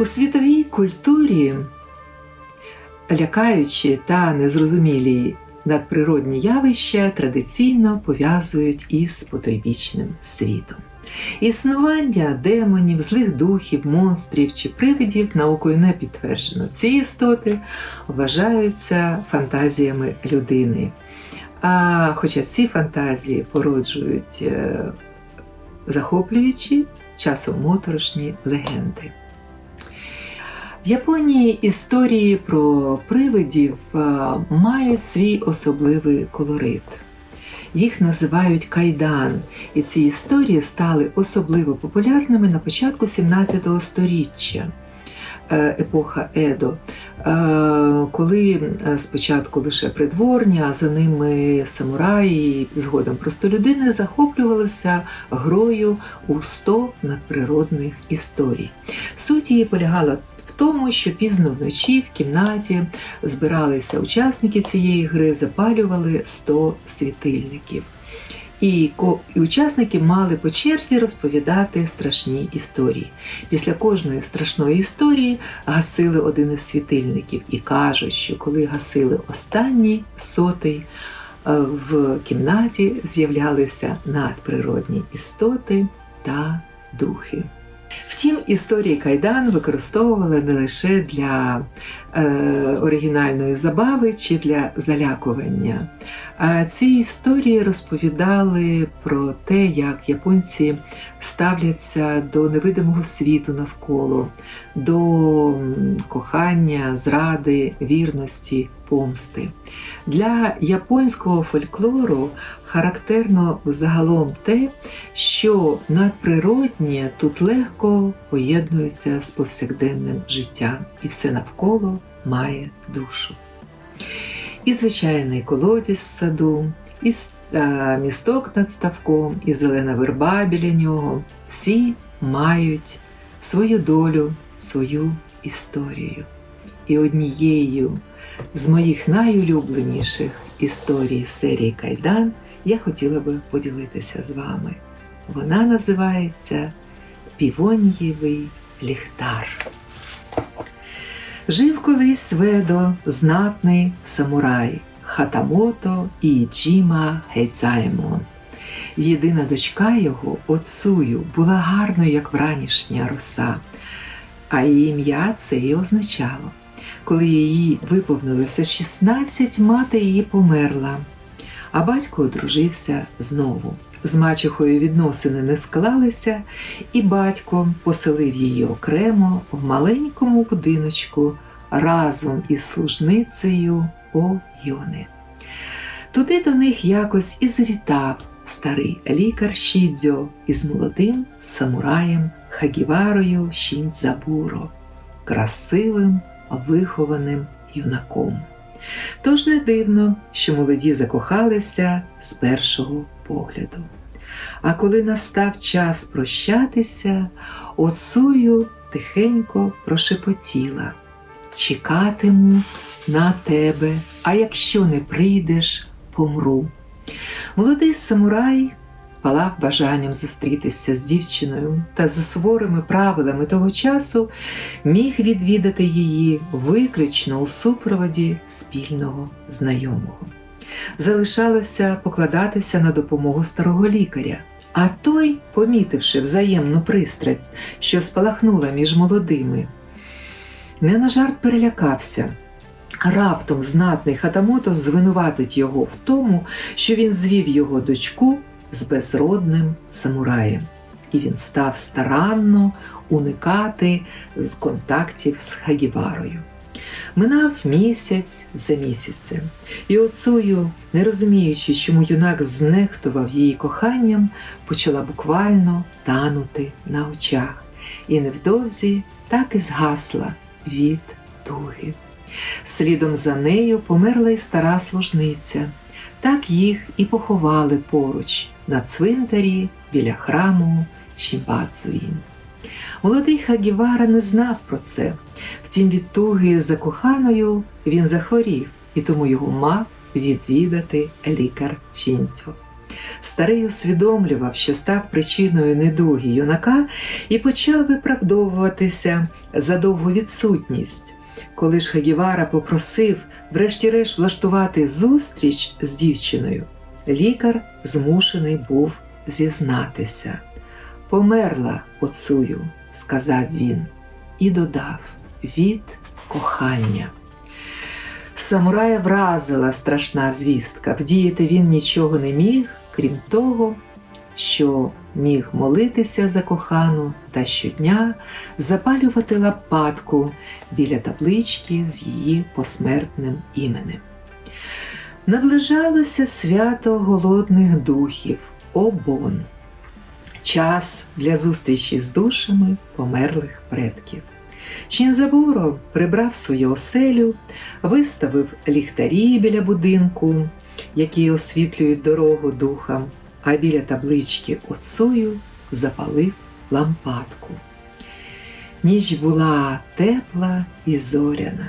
У світовій культурі лякаючі та незрозумілі надприродні явища традиційно пов'язують із потойбічним світом. Існування демонів, злих духів, монстрів чи привидів наукою не підтверджено. Ці істоти вважаються фантазіями людини. А хоча ці фантазії породжують е, захоплюючі, часом моторошні легенди. В Японії історії про привидів е, мають свій особливий колорит. Їх називають кайдан, і ці історії стали особливо популярними на початку 17 століття, е, епоха Едо, е, коли спочатку лише придворні, а за ними самураї, згодом простолюдини захоплювалися грою у 100 надприродних історій. Суть її полягала тому, що пізно вночі в кімнаті збиралися учасники цієї гри, запалювали 100 світильників. І, учасники мали по черзі розповідати страшні історії. Після кожної страшної історії гасили один із світильників і кажуть, що коли гасили останній сотий, е, в кімнаті з'являлися надприродні істоти та духи. Втім, історії Кайдан використовували не лише для е, оригінальної забави чи для залякування. А ці історії розповідали про те, як японці ставляться до невидимого світу навколо, до кохання, зради, вірності, помсти. Для японського фольклору характерно загалом те, що надприроднє тут легко поєднується з повсякденним життям, і все навколо має душу. І звичайний колодязь в саду, і місток над ставком, і зелена верба біля нього всі мають свою долю, свою історію. І однією з моїх найулюбленіших історій серії Кайдан я хотіла би поділитися з вами. Вона називається Півонієвий ліхтар. Жив колись Ведо, знатний самурай Хатамото і Джіма Гейцаймон. Єдина дочка його, Оцую, була гарною, як вранішня роса, а її ім'я це і означало. Коли її виповнилося 16, мати її померла, а батько одружився знову. З мачухою відносини не склалися, і батько поселив її окремо в маленькому будиночку разом із служницею О Йони. Туди до них якось і завітав старий лікар Шідзьо із молодим самураєм Хагіварою Шінзабуро, красивим вихованим юнаком. Тож не дивно, що молоді закохалися з першого погляду. А коли настав час прощатися, оцую тихенько прошепотіла Чекатиму на тебе, а якщо не прийдеш, помру. Молодий самурай палав бажанням зустрітися з дівчиною та за суворими правилами того часу міг відвідати її виключно у супроводі спільного знайомого. Залишалося покладатися на допомогу старого лікаря. А той, помітивши взаємну пристрасть, що спалахнула між молодими, не на жарт перелякався. Раптом знатний Хатамото звинуватить його в тому, що він звів його дочку з безродним самураєм, і він став старанно уникати з контактів з Хагіварою. Минав місяць за місяцем, і оцою, не розуміючи, чому юнак знехтував її коханням, почала буквально танути на очах, і невдовзі так і згасла від туги. Слідом за нею померла й стара служниця. Так їх і поховали поруч на цвинтарі біля храму Шімбацуїн. Молодий Хагівара не знав про це, втім, від туги за коханою він захворів і тому його мав відвідати лікар Шінцьо. Старий усвідомлював, що став причиною недуги юнака, і почав виправдовуватися за довгу відсутність. Коли ж Хагівара попросив, врешті-решт, влаштувати зустріч з дівчиною, лікар змушений був зізнатися. Померла отцую, сказав він, і додав від кохання. Самурая вразила страшна звістка. Вдіяти він нічого не міг, крім того, що міг молитися за кохану та щодня запалювати лопатку біля таблички з її посмертним іменем. Наближалося свято голодних духів Обон, час для зустрічі з душами померлих предків. Чінзабуро прибрав свою оселю, виставив ліхтарі біля будинку, які освітлюють дорогу духам, а біля таблички Оцую запалив лампадку. Ніч була тепла і зоряна.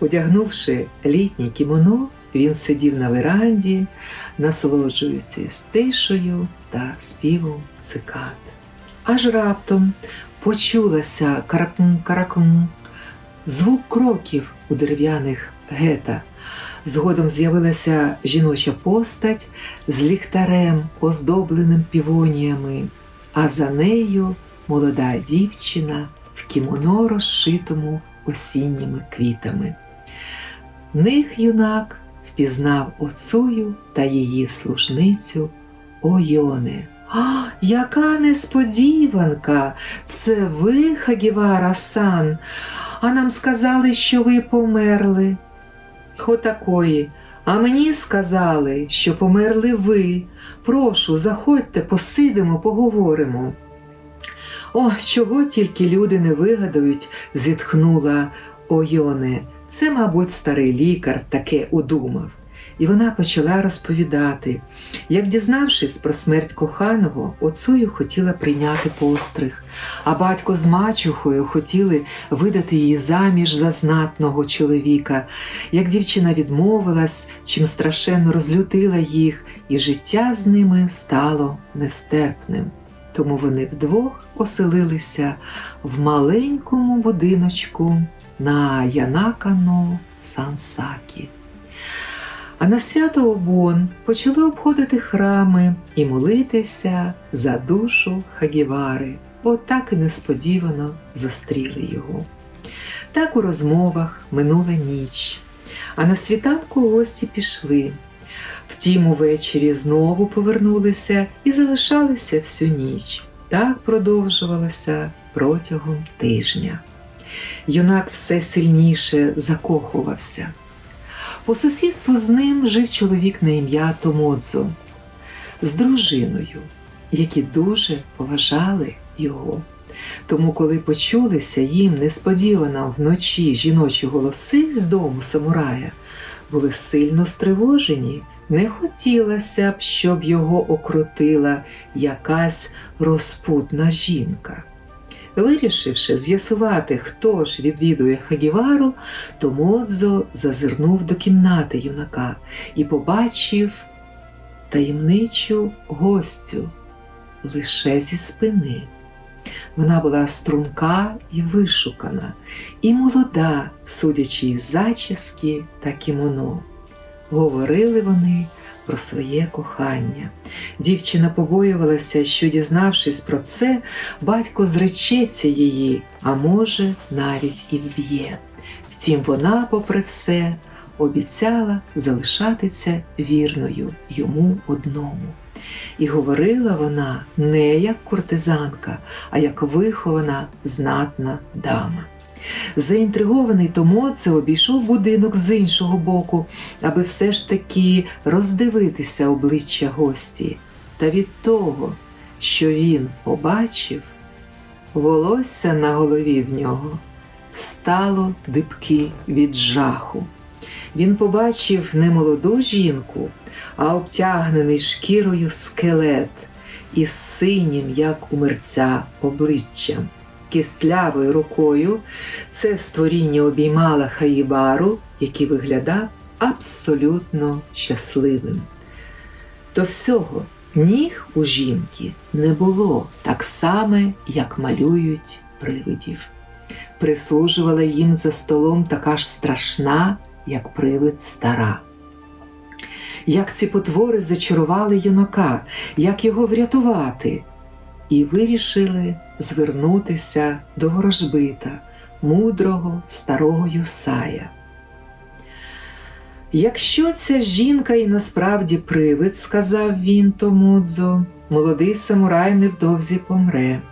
Одягнувши літнє кімоно, він сидів на веранді, насолоджуючись тишею та співом цикад. Аж раптом почулася каракун-каракун, звук кроків у дерев'яних гета. Згодом з'явилася жіноча постать з ліхтарем, оздобленим півоніями, а за нею молода дівчина в кімоно, розшитому осінніми квітами. Них юнак впізнав отцую та її служницю Ойоне. А, яка несподіванка! Це ви, Хагівара сан, а нам сказали, що ви померли. Отакої. А мені сказали, що померли ви. Прошу, заходьте, посидимо, поговоримо. О, чого тільки люди не вигадають, зітхнула Ойоне. Це, мабуть, старий лікар таке удумав. І вона почала розповідати, як, дізнавшись про смерть коханого, отцую хотіла прийняти постриг, а батько з мачухою хотіли видати її заміж за знатного чоловіка, як дівчина відмовилась, чим страшенно розлютила їх, і життя з ними стало нестерпним. Тому вони вдвох оселилися в маленькому будиночку на Янакано Сансакі. А на свято Обон почали обходити храми і молитися за душу Хагівари. Отак і несподівано зустріли його. Так у розмовах минула ніч, а на світанку гості пішли. Втім, увечері знову повернулися і залишалися всю ніч. Так продовжувалося протягом тижня. Юнак все сильніше закохувався. По сусідству з ним жив чоловік на ім'я Томодзо з дружиною, які дуже поважали його. Тому, коли почулися їм несподівано вночі жіночі голоси з дому самурая, були сильно стривожені. Не хотілося б, щоб його окрутила якась розпутна жінка. Вирішивши з'ясувати, хто ж відвідує Хагівару, Томодзо зазирнув до кімнати юнака і побачив таємничу гостю лише зі спини. Вона була струнка і вишукана, і молода, судячи із зачіски та кімоно. Говорили вони про своє кохання. Дівчина побоювалася, що, дізнавшись про це, батько зречеться її, а може, навіть і вб'є. Втім, вона, попри все, обіцяла залишатися вірною йому одному. І говорила вона не як куртизанка, а як вихована знатна дама. Заінтригований Томоце обійшов будинок з іншого боку, аби все ж таки роздивитися обличчя гості. Та від того, що він побачив, волосся на голові в нього стало дибки від жаху. Він побачив не молоду жінку, а обтягнений шкірою скелет із синім, як у мерця, обличчям кістлявою рукою це створіння обіймала Хаїбару, який виглядав абсолютно щасливим. До всього Ніг у жінки не було так само, як малюють привидів. Прислужувала їм за столом така ж страшна, як привид стара. Як ці потвори зачарували юнака, як його врятувати, і вирішили звернутися до ворожбита, мудрого старого Юсая. Якщо ця жінка і насправді привид, сказав він Томудзо, молодий самурай невдовзі помре.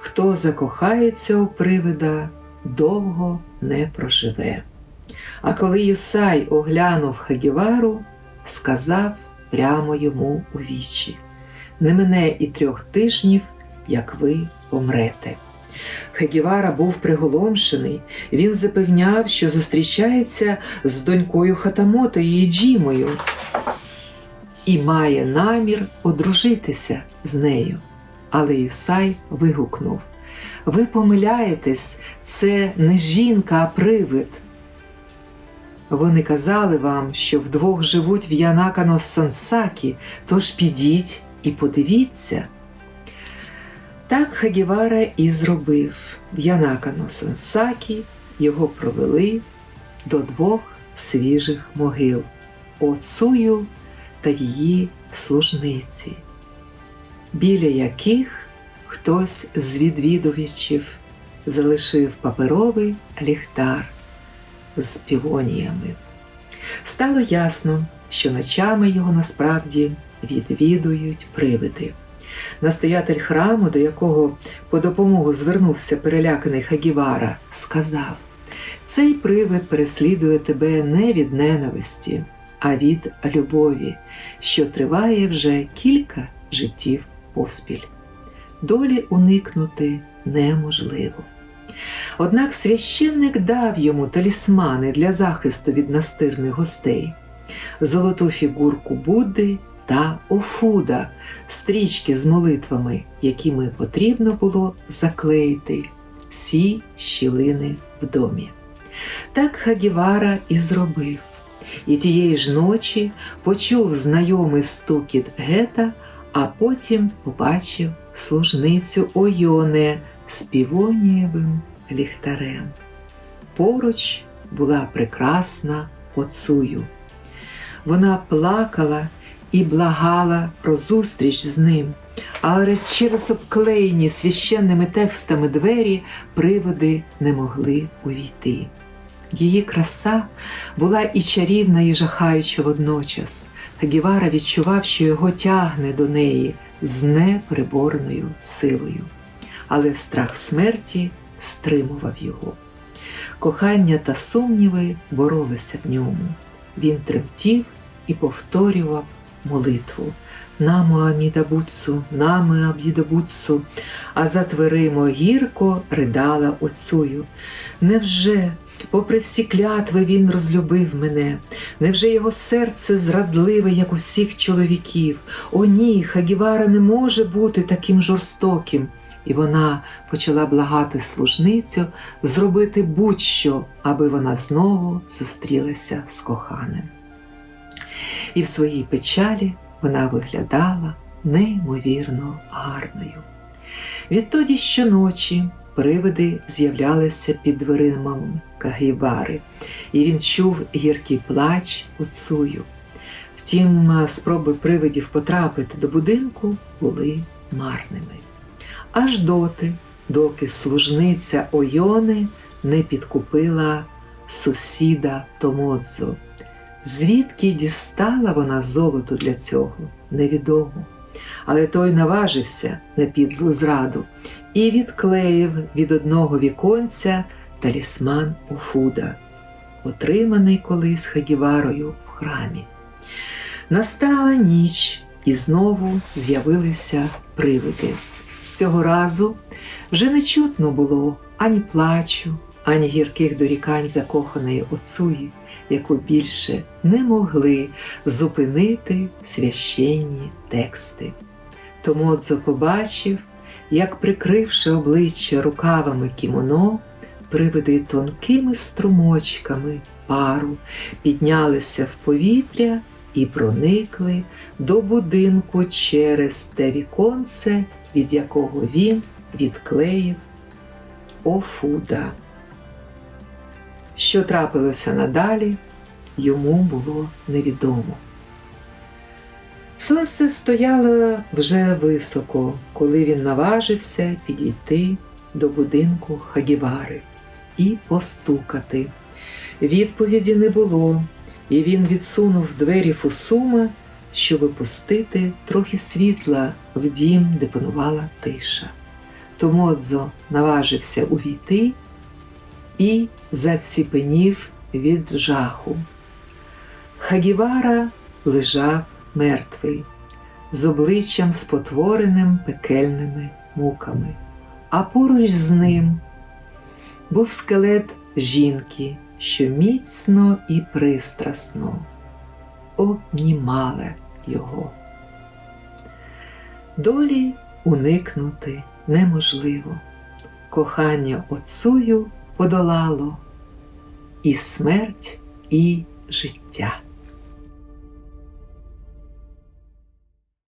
Хто закохається у привида, довго не проживе. А коли Юсай оглянув Хагівару, сказав прямо йому у вічі: Не мине і трьох тижнів, як ви помрете. Хагівара був приголомшений, він запевняв, що зустрічається з донькою Хатамото і Джімою і має намір одружитися з нею. Але Юсай вигукнув: Ви помиляєтесь, це не жінка, а привид. Вони казали вам, що вдвох живуть в Янакано Сансакі, тож підіть і подивіться. Так Хагівара і зробив в Янакано Сансакі його провели до двох свіжих могил Оцую та її служниці, біля яких хтось з відвідувачів залишив паперовий ліхтар з півоніями. Стало ясно, що ночами його насправді відвідують привиди. Настоятель храму, до якого по допомогу звернувся переляканий Хагівара, сказав: Цей привид переслідує тебе не від ненависті, а від любові, що триває вже кілька життів поспіль. Долі уникнути неможливо. Однак священник дав йому талісмани для захисту від настирних гостей, золоту фігурку Будди та Офуда, стрічки з молитвами, якими потрібно було заклеїти всі щілини в домі. Так Хагівара і зробив, і тієї ж ночі почув знайомий стукіт гета, а потім побачив служницю Ойоне з півонієвим ліхтарем. Поруч була прекрасна оцую. Вона плакала і благала про зустріч з ним, але через обклеєні священними текстами двері приводи не могли увійти. Її краса була і чарівна, і жахаюча водночас. Хагівара відчував, що його тягне до неї з непереборною силою, але страх смерті стримував його. Кохання та сумніви боролися в ньому. Він тремтів і повторював молитву. Намо Амідабуцу, нами Амідабуцу, а за дверима гірко ридала оцую. Невже, попри всі клятви, він розлюбив мене? Невже його серце зрадливе, як у всіх чоловіків? О, ні, Хагівара не може бути таким жорстоким. І вона почала благати служницю зробити будь-що, аби вона знову зустрілася з коханим. І в своїй печалі вона виглядала неймовірно гарною. Відтоді щоночі привиди з'являлися під дверима Кагівари, і він чув гіркий плач Уцую. Втім, спроби привидів потрапити до будинку були марними. Аж доти, доки служниця Ойони не підкупила сусіда Томодзо. Звідки дістала вона золото для цього, невідомо. Але той наважився на підлу зраду і відклеїв від одного віконця талісман Уфуда, отриманий колись Хагіварою в храмі. Настала ніч, і знову з'явилися привиди. Цього разу вже не чутно було ані плачу, ані гірких дорікань закоханої Оцуї, яку більше не могли зупинити священні тексти. Томодзо побачив, як, прикривши обличчя рукавами кімоно, привиди тонкими струмочками пару піднялися в повітря і проникли до будинку через те віконце, від якого він відклеїв Офуда. Що трапилося надалі, йому було невідомо. Сонце стояло вже високо, коли він наважився підійти до будинку Хагівари і постукати. Відповіді не було, і він відсунув двері Фусума, щоб випустити трохи світла в дім, де панувала тиша. Томодзо наважився увійти і заціпенів від жаху. Хагівара лежав мертвий, з обличчям спотвореним пекельними муками, а поруч з ним був скелет жінки, що міцно і пристрасно обнімала його. Долі уникнути неможливо. Кохання отцую подолало і смерть, і життя.